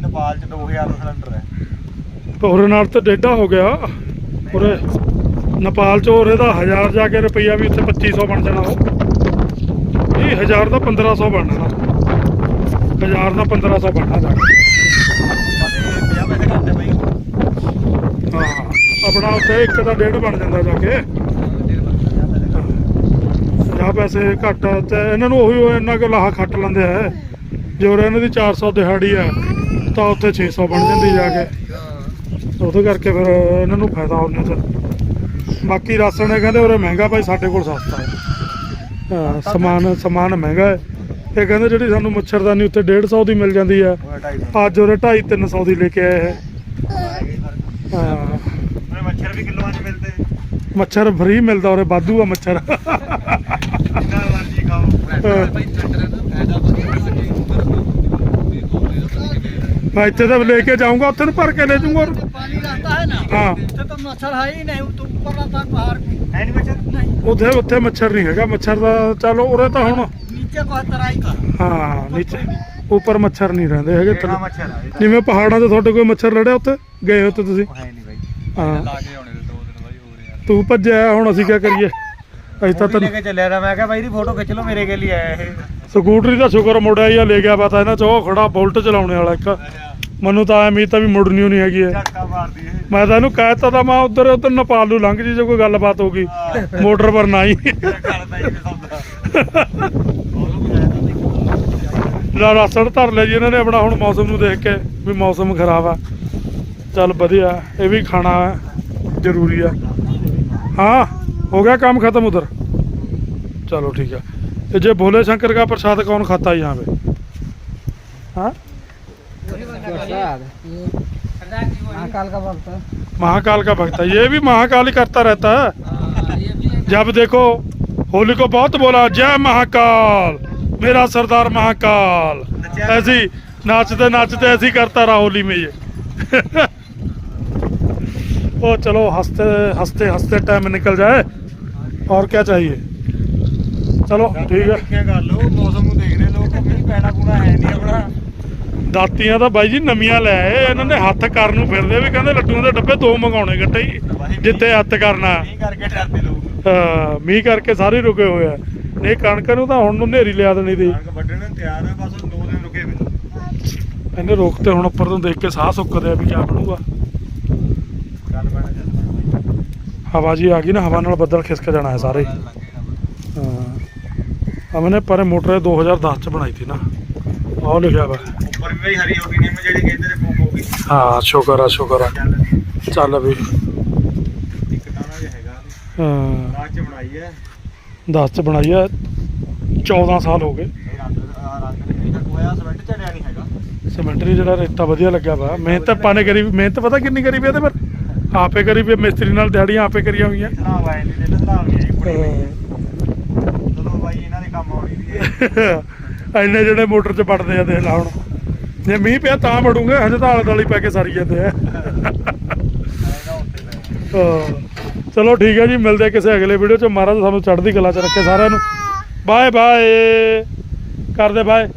ਨੇਪਾਲ ਚ 2000 ਦਾ ਸਿਲੰਡਰ ਹੈ। ਨਾਲ ਤਾਂ ਹੋ ਗਿਆ। ਉਰੇ ਨੇਪਾਲ ਚ ਉਹਦੇ ਦਾ 1000 ਜਾ ਕੇ ਰੁਪਈਆ ਵੀ ਉੱਥੇ 2500 ਬਣ ਜਾਣਾ ਉਹ। ਇਹ 1000 ਦਾ 1500 ਬਣਨਾ 1000 ਦਾ 1500 ਬਣਨਾ ਜਾ ਕੇ। ਹਾਂ, ਆਪਣਾ ਉੱਥੇ ਇੱਕ ਦਾ ਡੇਢ ਬਣ ਜਾਂਦਾ ਜਾ ਕੇ। 50 ਪੈਸੇ ਘੱਟ ਤੇ ਇਹਨਾਂ ਨੂੰ ਉਹੀ ਉਹ ਇੰਨਾ ਕੁ ਲਾਹਾ ਖੱਟ ਲੈਂਦੇ ਆ। ਜੇ ਉਰੇ ਇਹਨਾਂ ਦੀ 400 ਦਿਹਾੜੀ ਆ, ਤਾਂ ਉੱਥੇ 600 ਬਣ ਜਾਂਦੀ ਜਾ ਕੇ। ਉਹਦੇ ਕਰਕੇ ਫਿਰ ਇਹਨਾਂ ਨੂੰ ਫਾਇਦਾ ਉਹਨੇ ਚ ਬਾਕੀ ਰਾਸ਼ਨ ਇਹ ਕਹਿੰਦੇ ਉਰੇ ਮਹਿੰਗਾ ਭਾਈ ਸਾਡੇ ਕੋਲ ਸਸਤਾ ਹੈ। ਹਾਂ ਸਮਾਨ ਸਮਾਨ ਮਹਿੰਗਾ ਹੈ। ਇਹ ਕਹਿੰਦੇ ਜਿਹੜੀ ਸਾਨੂੰ ਮੱਛਰਦਾਨੀ ਉੱਤੇ 150 ਦੀ ਮਿਲ ਜਾਂਦੀ ਆ 250 ਅੱਜ ਉਹਦੇ 2.5 300 ਦੀ ਲੈ ਕੇ ਆਏ ਹੈ ਹਾਂ ਮੱਛਰ ਵੀ ਕਿਲੋਆਂ ਚ ਮਿਲਦੇ। ਮੱਛਰ ਫਰੀ ਮਿਲਦਾ ਉਰੇ ਵਾਧੂ ਆ ਮੱਛਰ। ਜਿੰਨਾ ਮਰਜ਼ੀ ਖਾਓ। ਮੈਂ ਇੱਥੇ ਤਾਂ ਲੈ ਕੇ ਜਾਊਂਗਾ ਉੱਥੇ ਨੂੰ ਭਰ ਕੇ ਲੈ ਜਾਊਂਗਾ। पानी रहता है ना हाँ तो तो मच्छर है ही नहीं तो ऊपर रहता है पहाड़ पे ਹੈ ਨਹੀਂ ਮੱਛਰ नहीं ਉੱਥੇ ਉੱਥੇ ਮੱਛਰ ਨਹੀਂ ਹੈਗਾ ਮੱਛਰ ਦਾ ਚਲੋ ਉਰੇ ਤਾਂ ਹੁਣ नीचे को है तराई का ਹਾਂ ਨੀਚੇ ਉੱਪਰ ਮੱਛਰ ਨਹੀਂ ਰਹਿੰਦੇ ਹੈਗੇ ਕਿਹੜਾ ਥੱਲੇ ਮੱਛਰ ਆ ਇਹ ਤਾਂ ਜਿਵੇਂ ਪਹਾੜਾਂ ਤੇ ਤੁਹਾਡੇ ਕੋਈ ਮੱਛਰ ਲੜਿਆ ਉੱਥੇ ਗਏ ਹੋ ਤੇ ਤੁਸੀਂ ਹੈ ਨਹੀਂ ਬਾਈ ਹਾਂ ਲਾ ਕੇ ਆਉਣੇ ਤੇ ਦੋ ਦਿਨ ਬਾਈ ਹੋ ਰਿਹਾ ਤੂੰ ਭੱਜਿਆ ਹੁਣ ਅਸੀਂ ਕੀ ਕਰੀਏ ਅਸੀਂ ਤਾਂ ਉਹ ਵੀ ਲੈ ਤੈਨੂੰ ਕੇ ਚੱਲਿਆ ਤਾਂ ਮੈਂ ਕਿਹਾ ਬਾਈ ਦੀ ਫੋਟੋ ਖਿੱਚ ਲਓ ਮੇਰੇ ਕੇ ਲਈ ਆਇਆ ਇਹ ਸਕੂਟਰੀ ਦਾ ਸ਼ੁਕਰ ਮੁੜਿਆ ਹੀ ਆ ਲੈ ਗਿਆ ਪਤਾ ਇਹਨਾਂ ਚ ਉਹ ਖੜਾ ਬੁਲਟ ਚਲਾਉਣੇ ਵਾਲਾ ਇੱਕ ਮੈਨੂੰ ਤਾਂ ਐਵੇਂ ਤਾਂ ਵੀ ਮੁੜਨੀ ਨਹੀਂ ਹੈਗੀ ਹੈ। ਮੈਂ ਤਾਂ ਇਹਨੂੰ ਕਹਿਤਾ ਤਾਂ ਮੈਂ ਉਧਰ ਉਧਰ ਨੇਪਾਲ ਨੂੰ ਲੰਘ ਜੀ ਜੇ ਕੋਈ ਗੱਲਬਾਤ ਹੋ ਗਈ। ਮੋਟਰ ਪਰ ਨਾ ਹੀ ਕਰਦਾ ਹੀ ਸੌਦਾ ਧਰ ਲਿਆ ਜੀ ਇਹਨਾਂ ਨੇ ਆਪਣਾ ਹੁਣ ਮੌਸਮ ਨੂੰ ਦੇਖ ਕੇ ਵੀ ਮੌਸਮ ਖਰਾਬ ਆ। ਚੱਲ ਵਧੀਆ ਇਹ ਵੀ ਖਾਣਾ ਜ਼ਰੂਰੀ ਆ। ਹਾਂ ਹੋ ਗਿਆ ਕੰਮ ਖਤਮ ਉਧਰ। ਚਲੋ ਠੀਕ ਆ। ਤੇ ਜੇ ਭੋਲੇ ਸ਼ੰਕਰ ਦਾ ਪ੍ਰਸਾਦ ਕੌਣ ਖਾਤਾ ਯਹਾਂ ਪੇ हाँ महाकाल का भक्त महाकाल का भक्त ये भी महाकाल ही करता रहता है। जब देखो, होली को बहुत बोला, जय महाकाल, मेरा सरदार महाकाल। ऐसी नाचते नाचते ऐसी करता रहा होली में ये। ओ, चलो, हँसते हँसते हँसते टाइम निकल जाए। और क्या चाहिए? चलो, ठीक है। मौसम देख रहे लोग। है नहीं अपना। ਦਾਤੀਆਂ ਤਾਂ ਬਾਈ ਜੀ ਨਵੀਆਂ ਲੈ ਆਏ ਇਹਨਾਂ ਨੇ ਹੱਥ ਕਰਨ ਨੂੰ ਫਿਰਦੇ ਵੀ ਕਹਿੰਦੇ ਲੱਡੂਆਂ ਦੇ ਡੱਬੇ ਦੋ ਮੰਗਾਉਣੇ ਇਕੱਠੇ ਹੀ ਜਿੱਥੇ ਹੱਥ ਕਰਨਾ। ਨਹੀਂ ਕਰਕੇ ਡਰਦੇ ਲੋਕ। ਹਾਂ, ਮੀਂਹ ਕਰਕੇ ਸਾਰੇ ਰੁਕੇ ਹੋਏ ਆ। ਨਹੀਂ ਕਣਕ ਨੂੰ ਤਾਂ ਹੁਣ ਨੂੰ ਨੇਰੀ ਲਿਆ ਦੇਣੀ ਦੀ। ਕਣਕ ਵੱਢਣ ਨੂੰ ਤਿਆਰ ਹੈ ਬਸ ਦੋ ਦਿਨ ਰੁਕੇ ਵੇ ਇਹਨੇ ਰੋਕਤੇ ਹੁਣ ਉੱਪਰ ਤੋਂ ਦੇਖ ਕੇ ਸਾਹ ਸੁੱਕਦੇ ਆ ਵੀ ਕਿਆ ਬਣੂਗਾ। ਹਵਾ ਜੀ ਆ ਗਈ ਨਾ ਹਵਾ ਨਾਲ ਬੱਦਲ ਖਿਸਕ ਜਾਣਾ ਹੈ ਸਾਰੇ। ਹੀ। ਹਮਨੇ ਪਰ ਮੋਟਰ 2010 ਚ ਬਣਾਈ ਸੀ ਨਾ। ਆਹ ਲਿਖਿਆ ਵਾ। ਉੱਪਰ ਵੀ ਬਈ ਹਰੀ ਹੋ ਗਈ ਨਿੰਮ ਜਿਹੜੀ ਕਹਿੰਦੇ ਨੇ ਫੂਕ ਹੋ ਗਈ। ਹਾਂ ਸ਼ੁਕਰ ਆ ਸ਼ੁਕਰ ਆ। ਚੱਲ ਚੱਲ ਵੀ। ਇੱਕ ਦਾਣਾ ਜਿਹਾ ਹੈਗਾ। ਹਾਂ। ਬਾਅਦ ਚ ਬਣਾਈ ਹੈ। 10 ਚ ਬਣਾਈ ਆ 14 ਸਾਲ ਹੋ ਗਏ। ਇਹ ਰੰਗ ਰੰਗ ਨਹੀਂ ਹੋਇਆ ਸਿਮੈਂਟ ਝੜਿਆ ਨਹੀਂ ਹੈਗਾ। ਸਿਮੈਂਟਰੀ ਜਿਹੜਾ ਰੇਤਾ ਵਧੀਆ ਲੱਗਿਆ ਵਾ। ਮਿਹਨਤ ਪਾਣੇ ਕਰੀ ਮਿਹਨਤ ਪਤਾ ਕਿੰਨੀ ਕਰੀ ਵੀ ਇਹਦੇ ਪਰ ਆਪੇ ਕਰੀ ਵੀ ਮਿਸਤਰੀ ਨਾਲ ਦਿਹਾੜੀਆਂ ਆਪੇ ਕਰੀਆਂ ਹੋਈਆਂ। ਨੇ ਤੇ ਸਲਾਮ ਨਹੀਂ ਆਈ ਕੁੜੀ ਬਈ। ਚਲੋ ਬਾਈ ਇਹਨਾਂ ਦੇ ਕੰਮ ਆਉਣੀ ਵੀ ਹੈ। ਇੰਨੇ ਜਿਹੜੇ ਮੋਟਰ 'ਚ ਵੜਦੇ ਆ ਦੇਖ ਲਾ ਹੁਣ। ਜੇ ਮੀਂਹ ਪਿਆ ਤਾਂ ਵੜੂਗੇ, ਹਜੇ ਤਾਂ ਆਲੇ ਦੁਆਲੇ ਪੈ ਕੇ ਸਾਰੀ ਜਾਂਦੇ ਆ। ਚਲੋ ਠੀਕ ਹੈ ਜੀ, ਮਿਲਦੇ ਕਿਸੇ ਅਗਲੇ ਵੀਡੀਓ 'ਚ। ਮਹਾਰਾਜ ਸਾਨੂੰ ਚੜ੍ਹਦੀ ਕਲਾ 'ਚ ਰੱਖੇ ਸਾਰਿਆਂ ਨੂੰ। ਬਾਏ ਬਾਏ ਕਰਦੇ ਬਾਏ